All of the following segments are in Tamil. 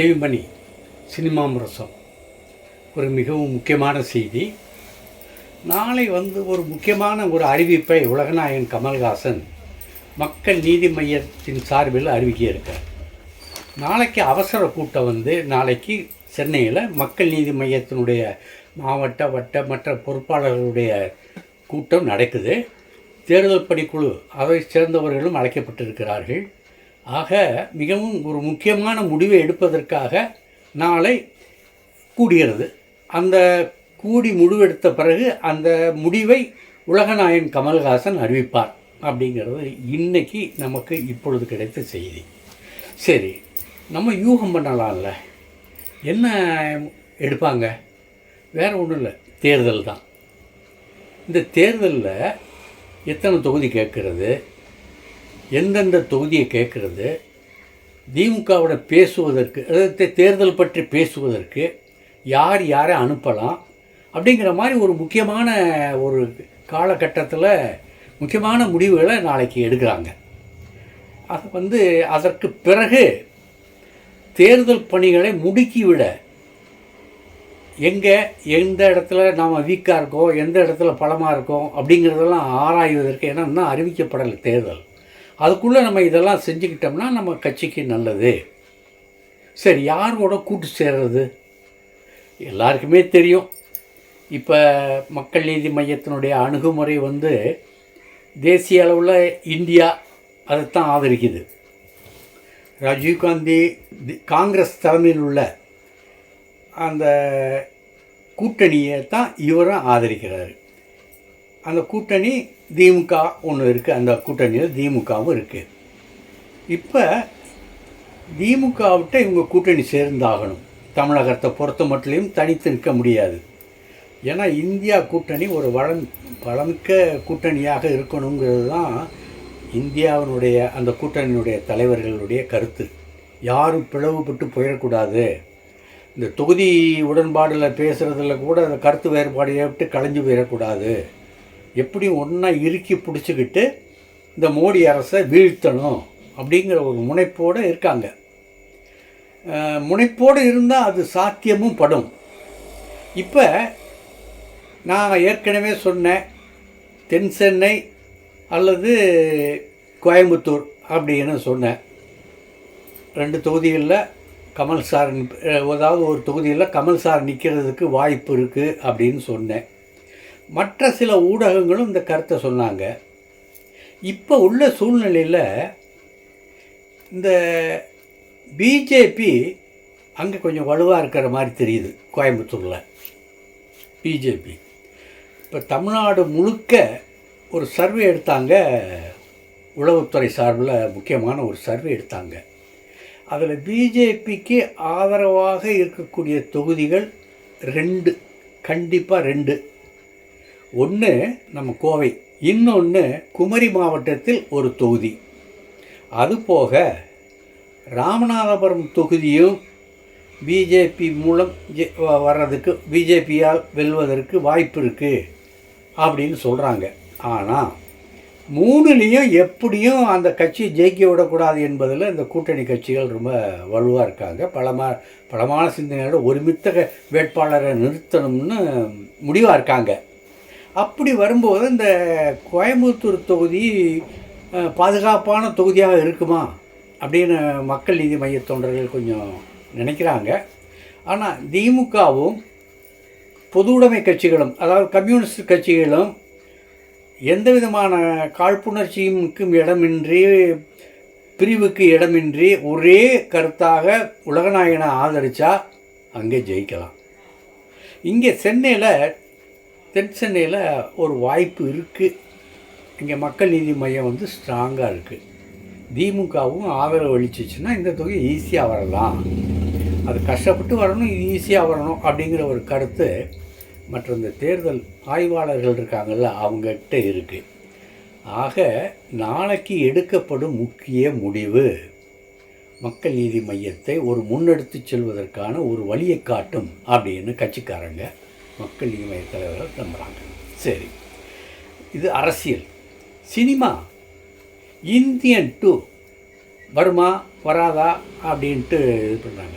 தேவிமணி சினிமா முரசம் ஒரு மிகவும் முக்கியமான செய்தி. நாளை வந்து ஒரு முக்கியமான ஒரு அறிவிப்பை உலகநாயகன் கமல்ஹாசன் மக்கள் நீதி மையத்தின் சார்பில் அறிவிக்க இருக்கார். நாளைக்கு அவசர கூட்டம் வந்து நாளைக்கு சென்னையில் மக்கள் நீதி மையத்தினுடைய மாவட்ட வட்ட மற்ற பொறுப்பாளர்களுடைய கூட்டம் நடக்குது. தேர்தல் பணிக்குழு அதை சேர்ந்தவர்களும் அழைக்கப்பட்டிருக்கிறார்கள். ஆக மிகவும் ஒரு முக்கியமான முடிவை எடுப்பதற்காக நாளை கூடுகிறது அந்த கூடி முடிவெடுத்த பிறகு அந்த முடிவை உலகநாயகன் கமல்ஹாசன் அறிவிப்பார் அப்படிங்கிறது இன்றைக்கி நமக்கு இப்பொழுது கிடைத்த செய்தி. சரி நம்ம யூகம் பண்ணலாம்ல. என்ன எடுப்பாங்க? வேறு ஒன்றும் இல்லை. தேர்தல் தான். இந்த தேர்தலில் எத்தனை தொகுதி கேட்குறது? எந்தெந்த தொகுதியை கேட்குறது திமுகவோட பேசுவதற்கு அதாவது தேர்தல் பற்றி பேசுவதற்கு யார் யாரை அனுப்பலாம் அப்படிங்கிற மாதிரி ஒரு முக்கியமான ஒரு காலகட்டத்தில் முக்கியமான முடிவுகளை நாளைக்கு எடுக்கிறாங்க. அது வந்து அதற்கு பிறகு தேர்தல் பணிகளை முடுக்கிவிட எங்கே எந்த இடத்துல நாம் வீக்காக இருக்கோம் எந்த இடத்துல பலமாக இருக்கோம் அப்படிங்கிறதெல்லாம் ஆராய்வதற்கு என்னன்னா இன்னும் அறிவிக்கப்படலை தேர்தல். அதுக்குள்ளே நம்ம இதெல்லாம் செஞ்சுக்கிட்டோம்னா நம்ம கட்சிக்கு நல்லது. சரி யாரோட கூட்டு சேர்றது? எல்லாருக்குமே தெரியும். இப்போ மக்கள் நீதி மையத்தினுடைய அணுகுமுறை வந்து தேசிய அளவில் இந்தியா அதைத்தான் ஆதரிக்குது. ராஜீவ்காந்தி காங்கிரஸ் தலைமையில் உள்ள அந்த கூட்டணியை தான் இவரும் ஆதரிக்கிறாரு. அந்த கூட்டணி திமுக ஒன்று இருக்குது அந்த கூட்டணியில் திமுகவும் இருக்குது இப்போ திமுகவிட்ட இவங்க கூட்டணி சேர்ந்தாகணும். தமிழகத்தை பொறுத்த மட்டும் தனித்து நிற்க முடியாது. ஏன்னா இந்தியா கூட்டணி ஒரு வளம் வளமிக்க கூட்டணியாக இருக்கணுங்கிறது தான் இந்தியாவினுடைய அந்த கூட்டணியினுடைய தலைவர்களுடைய கருத்து. யாரும் பிளவுபட்டு போயிடக்கூடாது. இந்த தொகுதி உடன்பாடில் பேசுகிறதுல கூட அந்த கருத்து வேறுபாடு ஏற்பட்டு கலைஞ்சு போயிடக்கூடாது. எப்படி ஒன்றா இறுக்கி பிடிச்சிக்கிட்டு இந்த மோடி அரசை வீழ்த்தணும் அப்படிங்கிற ஒரு முனைப்போடு இருக்காங்க. முனைப்போடு இருந்தால் அது சாத்தியமும் படும். இப்போ நான் ஏற்கனவே சொன்னேன் தென் சென்னை அல்லது கோயம்புத்தூர் அப்படின்னு சொன்னேன். ரெண்டு தொகுதிகளில் கமல் சார் அதாவது ஒரு தொகுதியில் கமல் சார் நிற்கிறதுக்கு வாய்ப்பு இருக்குது அப்படின்னு சொன்னேன். மற்ற சில ஊடகங்களும் இந்த கருத்தை சொன்னாங்க. இப்போ உள்ள சூழ்நிலையில் இந்த பிஜேபி அங்கே கொஞ்சம் வலுவாக இருக்கிற மாதிரி தெரியுது கோயம்புத்தூரில். பிஜேபி இப்போ தமிழ்நாடு முழுக்க ஒரு சர்வே எடுத்தாங்க. உளவுத்துறை சார்பில் முக்கியமான ஒரு சர்வே எடுத்தாங்க. அதில் பிஜேபிக்கு ஆதரவாக இருக்கக்கூடிய தொகுதிகள் ரெண்டு கண்டிப்பாக ரெண்டு. ஒன்று நம்ம கோவை இன்னொன்று குமரி மாவட்டத்தில் ஒரு தொகுதி. அதுபோக ராமநாதபுரம் தொகுதியும் பிஜேபி மூலம் ஜெ- வ- வர்றதுக்கு பிஜேபியால் வெல்வதற்கு வாய்ப்பு இருக்குது அப்படின்னு சொல்கிறாங்க ஆனால் மூணுலேயும் எப்படியும் அந்த கட்சி ஜெயிக்க விடக்கூடாது என்பதில் இந்த கூட்டணி கட்சிகள் ரொம்ப வலுவாக இருக்காங்க. பலமா பலமான சிந்தனையோட ஒருமித்த வேட்பாளரை நிறுத்தணும்னு முடிவாக இருக்காங்க. அப்படி வரும்போது இந்த கோயம்புத்தூர் தொகுதி பாதுகாப்பான தொகுதியாக இருக்குமா? அப்படின்னு மக்கள் நீதி மைய தொண்டர்கள் கொஞ்சம் நினைக்கிறாங்க. ஆனால் திமுகவும் பொது உடைமை கட்சிகளும் அதாவது கம்யூனிஸ்ட் கட்சிகளும் எந்த விதமான காழ்ப்புணர்ச்சிக்கும் இடமின்றி பிரிவுக்கு இடமின்றி ஒரே கருத்தாக உலகநாயகனை ஆதரித்தா அங்கே ஜெயிக்கலாம். இங்கே சென்னையில் தென் சென்னையில் ஒரு வாய்ப்பு இருக்குது இங்கே மக்கள் நீதி மையம் வந்து ஸ்ட்ராங்காக இருக்குது திமுகவும் ஆதரவு அளிச்சிச்சுன்னா இந்த தொகை ஈஸியாக வரலாம். அது கஷ்டப்பட்டு வரணும் இது ஈஸியாக வரணும் அப்படிங்கிற ஒரு கருத்து மற்ற இந்த தேர்தல் ஆய்வாளர்கள் இருக்காங்கல்ல அவங்ககிட்ட இருக்குது ஆக நாளைக்கு எடுக்கப்படும் முக்கிய முடிவு மக்கள் நீதி மையத்தை ஒரு முன்னெடுத்து செல்வதற்கான ஒரு வழியை காட்டும் அப்படின்னு கட்சிக்காரங்க மக்கள் நீதி மைய தலைவர்கள் நம்புகிறாங்க சரி. இது அரசியல். சினிமா. Indian two. வருமா வராதா அப்படின்ட்டு இது பண்ணாங்க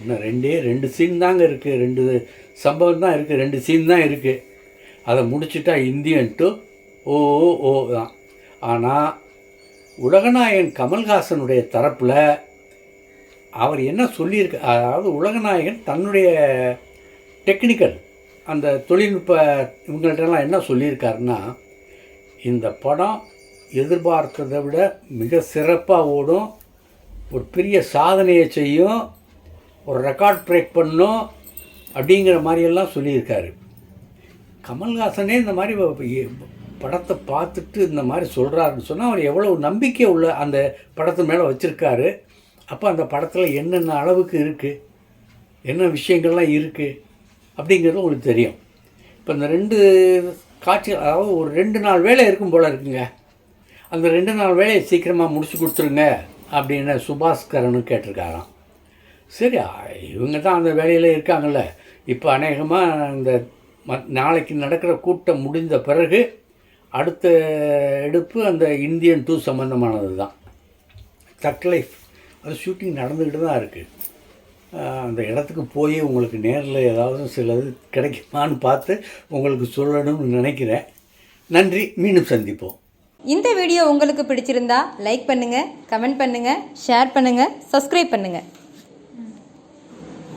இன்னும் ரெண்டே ரெண்டு சீன் தாங்க இருக்குது ரெண்டு சம்பவம் தான் இருக்குது ரெண்டு சீன் தான் இருக்குது அதை முடிச்சுட்டா இந்தியன் டூ. ஓ ஓ, ஓ. தான் ஆனால் உலகநாயகன் கமல்ஹாசனுடைய தரப்பில் அவர் என்ன சொல்லியிருக்கு? அதாவது உலகநாயகன் தன்னுடைய டெக்னிக்கல் அந்த தொழில்நுட்ப இவங்கள்ட்டலாம் என்ன சொல்லியிருக்காருன்னா இந்த படம் எதிர்பார்த்ததை விட மிக சிறப்பாக ஓடும் ஒரு பெரிய சாதனையை செய்யும் ஒரு ரெக்கார்ட் பிரேக் பண்ணும் அப்படிங்கிற மாதிரியெல்லாம் சொல்லியிருக்காரு. கமல்ஹாசனே இந்த மாதிரி படத்தை பார்த்துட்டு இந்த மாதிரி சொல்கிறாருன்னு சொன்னால் அவர் எவ்வளோ நம்பிக்கை உள்ள அந்த படத்து மேலே வச்சுருக்காரு. அப்போ அந்த படத்தில் என்னென்ன அளவுக்கு இருக்குது என்ன விஷயங்கள்லாம் இருக்குது அப்படிங்கிறது உங்களுக்கு தெரியும். இப்போ இந்த ரெண்டு காட்சி அதாவது ஒரு ரெண்டு நாள் வேலை இருக்கும் போல் இருக்குங்க. அந்த ரெண்டு நாள் வேலையை சீக்கிரமாக முடிச்சு கொடுத்துருங்க அப்படின்னு சுபாஸ்கரனு கேட்டிருக்காராம். சரி இவங்க தான் அந்த வேலையில் இருக்காங்கல்ல. இப்போ அநேகமாக இந்த ம நாளைக்கு நடக்கிற கூட்டம் முடிந்த பிறகு அடுத்த எடுப்பு அந்த இந்தியன் டூ சம்மந்தமானது தான் தக் லைஃப் அது ஷூட்டிங் நடந்துக்கிட்டு தான் இருக்குது அந்த இடத்துக்கு போய் உங்களுக்கு நேரில் ஏதாவது சிலது கிடைக்குமான்னு பார்த்து உங்களுக்கு சொல்லணும்னு நினைக்கிறேன். நன்றி மீண்டும் சந்திப்போம். இந்த வீடியோ உங்களுக்கு பிடிச்சிருந்தா லைக் பண்ணுங்கள் கமெண்ட் பண்ணுங்கள் ஷேர் பண்ணுங்கள் சப்ஸ்கிரைப் பண்ணுங்கள்